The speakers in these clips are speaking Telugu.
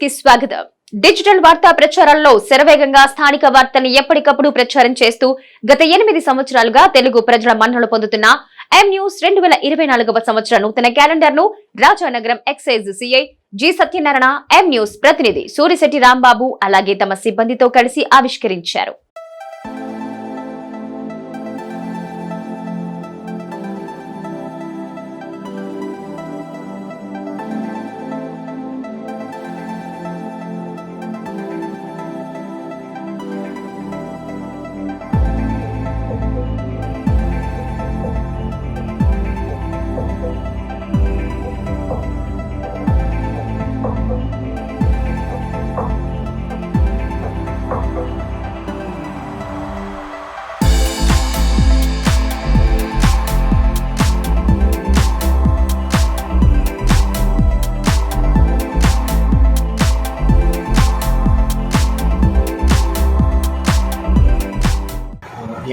కి స్వాగతం. డిజిటల్ వార్తా ప్రచారాల్లో శరవేగంగా స్థానిక వార్తల్ని ఎప్పటికప్పుడు ప్రచారం చేస్తూ గత ఎనిమిది సంవత్సరాలుగా తెలుగు ప్రజల మన్నలు పొందుతున్న ఎం న్యూస్ రెండు వేల ఇరవై నాలుగవ సంవత్సర నూతన క్యాలెండర్ను Rajanagaram excise CI G Satyanarayana M news ప్రతినిధి సూరిశెట్టి రాంబాబు అలాగే తమ సిబ్బందితో కలిసి ఆవిష్కరించారు.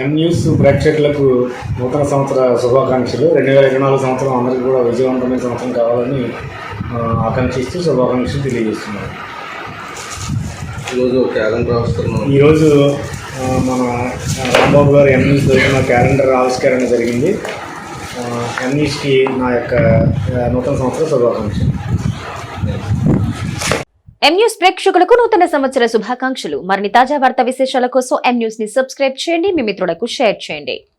ఎం న్యూస్ ప్రేక్షకులకు నూతన సంవత్సర శుభాకాంక్షలు. రెండు వేల ఇరవై నాలుగు సంవత్సరం అందరికీ కూడా విజయవంతమైన సంవత్సరం కావాలని ఆకాంక్షిస్తూ శుభాకాంక్షలు తెలియజేస్తున్నాను. ఈరోజు క్యాలెండర్ ఆవిష్కరణ. ఈరోజు మన రాంబాబు గారు ఎం న్యూస్ తరఫున క్యాలెండర్ ఆవిష్కరణ జరిగింది. ఎం న్యూస్కి నా యొక్క నూతన సంవత్సర శుభాకాంక్షలు. ఎంన్యూస్ ప్రేక్షకులకు నూతన సంవత్సర శుభాకాంక్షలు. మరిన్ని తాజా వార్తా విశేషాల కోసం ఎంన్యూస్ని సబ్స్క్రైబ్ చేయండి. మీ మిత్రులకు షేర్ చేయండి.